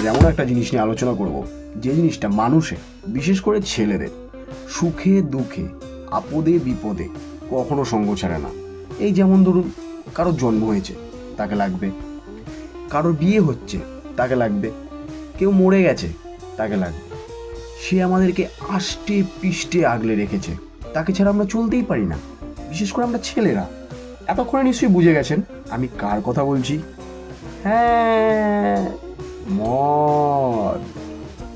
আজ এমন একটা জিনিস নিয়ে আলোচনা করব, যে জিনিসটা মানুষের বিশেষ করে ছেলেদের, সুখে, দুঃখে, আপদে, বিপদে কখনো সঙ্গ ছাড়ে না। এই যেমন ধরুন, কারোর জন্ম হয়েছে, তাকে লাগবে। কারোর বিয়ে হচ্ছে, তাকে লাগবে। কেউ মরে গেছে, তাকে লাগবে। সে আমাদেরকে আষ্টে পিষ্টে আগলে রেখেছে। তাকে ছাড়া আমরা চলতেই পারি না। বিশেষ করে আমরা ছেলেরা। এতক্ষণে নিশ্চয়ই বুঝে গেছেন আমি কার কথা বলছি? হ্যাঁ মদ।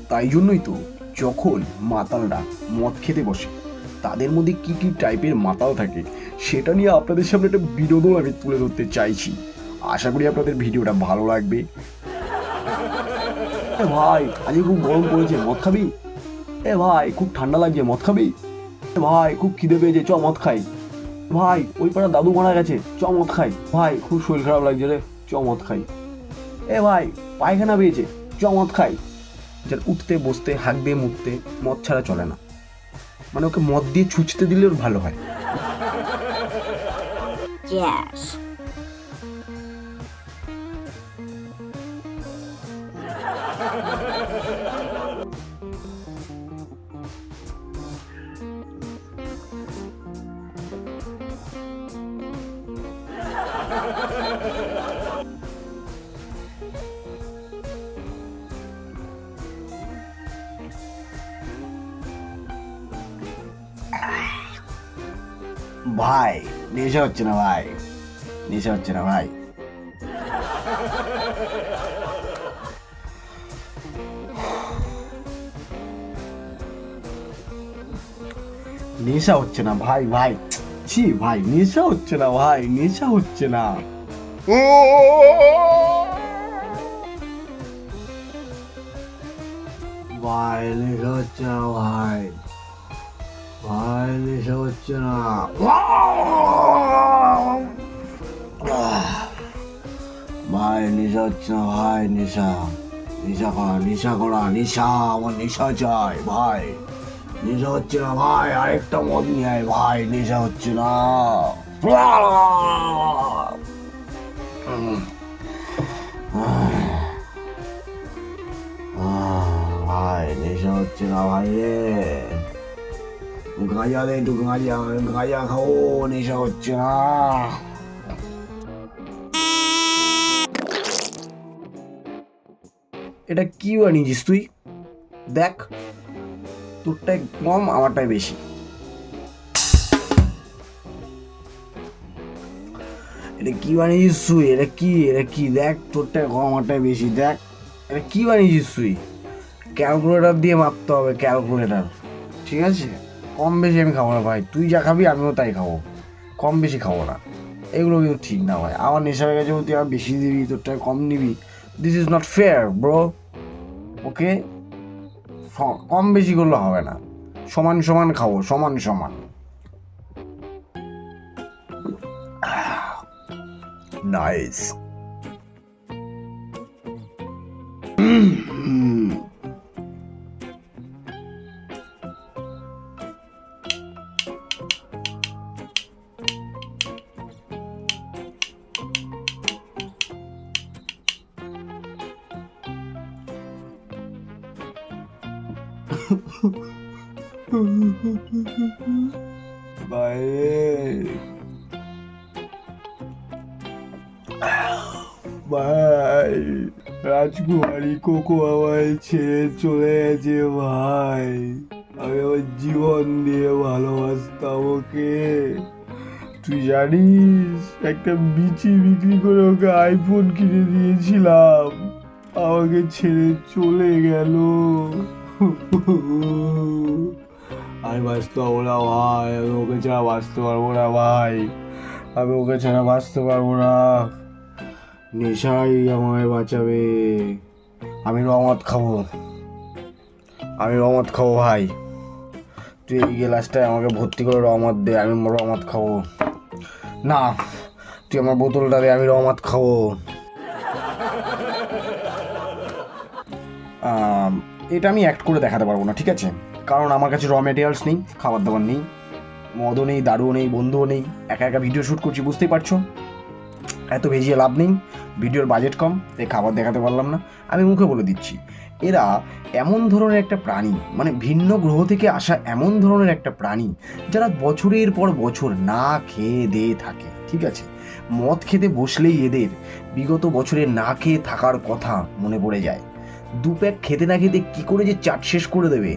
তাই জন্যই তো যখন মাতালরা মদ খেতে বসে, তাদের মধ্যে কি কি টাইপের মাতাল থাকে, সেটা নিয়ে আপনাদের সামনে একটা বিনোদন আমি তুলে ধরতে চাইছি। আশা করি আপনাদের ভিডিওটা ভালো লাগবে। এ ভাই, আজকে খুব গরম পড়েছে, মদ খাবি? এ ভাই, খুব ঠান্ডা লাগছে, মদ খাবি? ভাই, খুব খিদে পেয়েছে, চ মদ খাই। ভাই, ওই পাড়া দাদু মারা গেছে, চ মদ খাই। ভাই, খুব শরীর খারাপ লাগছে রে, চ মদ খাই। এ ভাই পায়খানা পেয়েছে চ মদ খাই। যার উঠতে বসতে হাঁক দিয়ে মুততে মদ ছাড়া চলে না। মানে ওকে মদ দিয়ে ছুঁচতে দিলে ওর ভালো হয়। Yes. ভাই, নেশা হচ্ছে না ভাই, নেশা হচ্ছে না ভাই। নেশা হচ্ছে না ভাই ভাই, ছি ভাই, নেশা হচ্ছে না ভাই, নেশা হচ্ছে না। ভাই, নেশা হচ্ছে না ভাই। ভাই নেশা হচ্ছে না ভাই নেশা হচ্ছে না ভাই নেশা নেশা করা নেশা করা নেশা আমার নেশা চাই ভাই নেশা হচ্ছে না ভাই আরেকটা মদ নিয়ে আয় ভাই নেশা হচ্ছে না ভাই নেশা হচ্ছে না ভাই গাঁজা দে একটু গাঁজা গাঁজা খাও নেশা হচ্ছে না এটা কি বানিয়েছিস তুই? দেখ, তোরটাই কম, আমারটাই বেশি। এটা কি বানিয়েছিস তুই? এটা কি? এটা কি? দেখ, তোরটাই কম, আমারটাই বেশি। দেখ, এটা কি বানিয়েছিস তুই? ক্যালকুলেটর দিয়ে মাপতে হবে ক্যালকুলেটর ঠিক আছে? কম বেশি আমি খাব না ভাই। তুই যা খাবি, আমিও তাই খাব। কম বেশি খাব না। এগুলো কিন্তু ঠিক না ভাই। আমার নেশা হয়ে গেছে তুই আমার বেশি দিবি তোরটা কম নিবি। This is not fair bro okay কম বেশি করলে হবে না। সমান সমান খাব, সমান সমান। নাইস ভাই ভাই রাজকুমারী কোকো আমায় ছেড়ে চলে গেছে ভাই আমি আমার জীবন দিয়ে ভালোবাসতাম ওকে তুই জানিস একটা বিচি বিক্রি করে ওকে আইফোন কিনে দিয়েছিলাম আমাকে ছেড়ে চলে গেল আমি বাঁচতে পারব না, ভাই। আমি ওকে ছাড়া বাঁচতে পারব না, ভাই। আমি ওকে ছাড়া বাঁচতে পারব না। নেশাই আমায় বাঁচাবে। আমি রমত খাব। আমি রমত খাব, ভাই। তুই এই গ্লাসটায় আমাকে ভর্তি করে রমত দে, আমি রমত খাব। না, তুই আমার বোতলটা দে, আমি রমত খাব। এটা আমি অ্যাক্ট করে দেখাতে পারব না, ঠিক আছে? কারণ আমার কাছে র মেটেরিয়ালস নেই খাবার দাবার নেই, মদও নেই, দারুও নেই, বন্ধুও নেই, একা একা ভিডিও শ্যুট করছি, বুঝতেই পারছ? এত ভেজিয়ে লাভ নেই ভিডিওর বাজেট কম, তাই খাবার দেখাতে পারলাম না। আমি মুখে বলে দিচ্ছি, এরা এমন ধরনের একটা প্রাণী মানে ভিন্ন গ্রহ থেকে আসা এমন ধরনের একটা প্রাণী, যারা বছরের পর বছর না খেয়ে দিয়ে থাকে, ঠিক আছে? মদ খেতে বসলেই এদের বিগত বছরে না খেয়ে থাকার কথা মনে পড়ে যায়। দু প্যাক খেতে না খেতে কী করে যে চাট শেষ করে দেবে?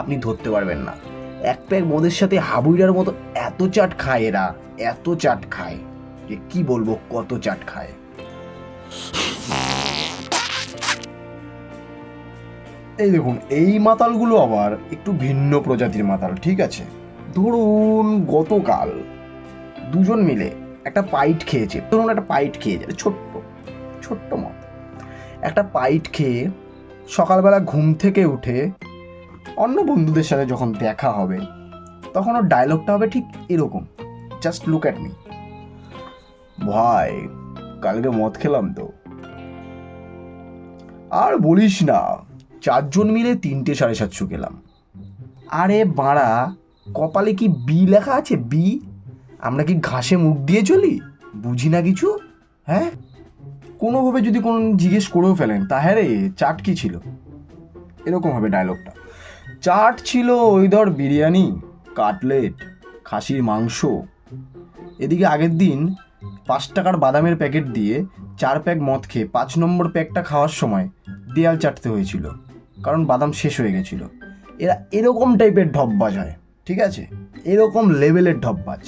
আপনি ধরতে পারবেন না। এক প্যাক মদের সাথে হাবুইডার মতো এত চাট খায় এরা, এত চাট খায় যে কি বলব, কত চাট খায়। এই দেখুন, এই মাতালগুলো আবার একটু ভিন্ন প্রজাতির মাতাল, ঠিক আছে? ধরুন গতকাল দুজন মিলে একটা পাইট খেয়েছে। ধরুন একটা পাইট খেয়েছে, ছোট্ট ছোট্ট মত একটা পাইট খেয়ে সকালবেলা ঘুম থেকে উঠে অন্য বন্ধুদের সাথে যখন দেখা হবে, তখন ওর ডায়লগটা হবে ঠিক এরকম। জাস্ট লুক অ্যাট মি ভাই, কালকে মদ খেলাম তো। আর বলিস না, চারজন মিলে তিনটে সাড়ে সাতশো খেলাম। আরে বাড়া, কপালে কি বি লেখা আছে? বি আমরা কি ঘাসে মুখ দিয়ে চলি? বুঝি না কিছু? হ্যাঁ? কোনোভাবে যদি কোনো জিজ্ঞেস করেও ফেলেন, তা হ্যাঁ চাট কি ছিল? এরকম হবে ডায়লগটা চাট ছিল ওই ধর বিরিয়ানি, কাটলেট, খাসির মাংস। এদিকে আগের দিন পাঁচ টাকার বাদামের প্যাকেট দিয়ে চার প্যাক মদ খেয়ে পাঁচ নম্বর প্যাকটা খাওয়ার সময় দেয়াল চাটতে হয়েছিল, কারণ বাদাম শেষ হয়ে গেছিল। এরা এরকম টাইপের ঢপবাজ হয়, ঠিক আছে? এরকম লেভেলের ঢপবাজ।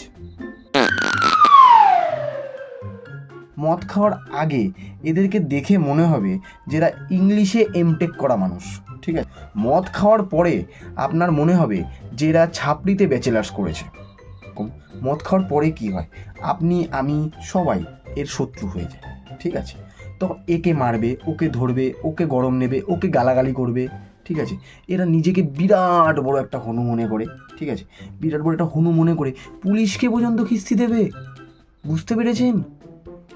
মদ খাওয়ার আগে এদেরকে দেখে মনে হবে যে এরা ইংলিশে এমটেক করা মানুষ, ঠিক আছে? মদ খাওয়ার পরে আপনার মনে হবে যে এরা ছাপড়িতে ব্যাচেলার্স করেছে। মদ খাওয়ার পরে কি হয়? আপনি, আমি, সবাই এর শত্রু হয়ে যায়, ঠিক আছে? তো একে মারবে, ওকে ধরবে, ওকে গরম নেবে, ওকে গালাগালি করবে, ঠিক আছে? এরা নিজেকে বিরাট বড় একটা হনু মনে করে, ঠিক আছে? বিরাট বড় একটা হনু মনে করে পুলিশকে পর্যন্ত কিস্তি দেবে। বুঝতে পেরেছেন?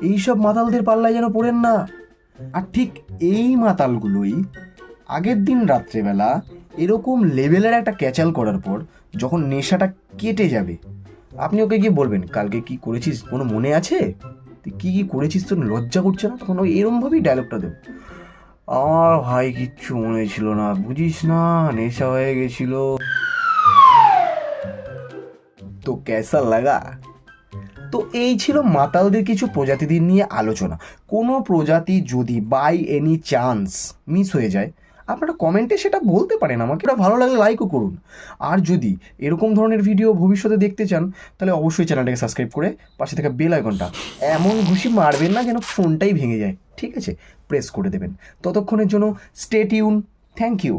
এইসব মাতালদের পাল্লায় যেন পড়েন না। আর ঠিক এই মাতালগুলোই আগের দিন রাত্রেবেলা এরকম লেভেলের একটা ক্যাচাল করার পর যখন নেশাটা কেটে যাবে, আপনি ওকে গিয়ে বলবেন, কালকে কি করেছিস? কোনো মনে আছে? কী কী করেছিস? তোর লজ্জা করছে না? তখন ওই এরমভাবেই ডায়লগটা দেব। আমার ভাই, কিচ্ছু মনে ছিল না, বুঝিস না, নেশা হয়ে গেছিল। তো ক্যাসা লাগা? তো এই ছিল মাতালদের কিছু প্রজাতিদের নিয়ে আলোচনা। কোনো প্রজাতি যদি বাই এনি চান্স মিস হয়ে যায়, আপনারা কমেন্টে সেটা বলতে পারেন আমাকে। এটা ভালো লাগলে লাইকও করুন। আর যদি এরকম ধরনের ভিডিও ভবিষ্যতে দেখতে চান, তাহলে অবশ্যই চ্যানেলটাকে সাবস্ক্রাইব করে পাশে থাকা বেল আইকনটা এমন ঘুষি মারবেন না যেন ফোনটাই ভেঙে যায়, ঠিক আছে? প্রেস করে দেবেন। ততক্ষণের জন্য স্টে টিউন থ্যাংক ইউ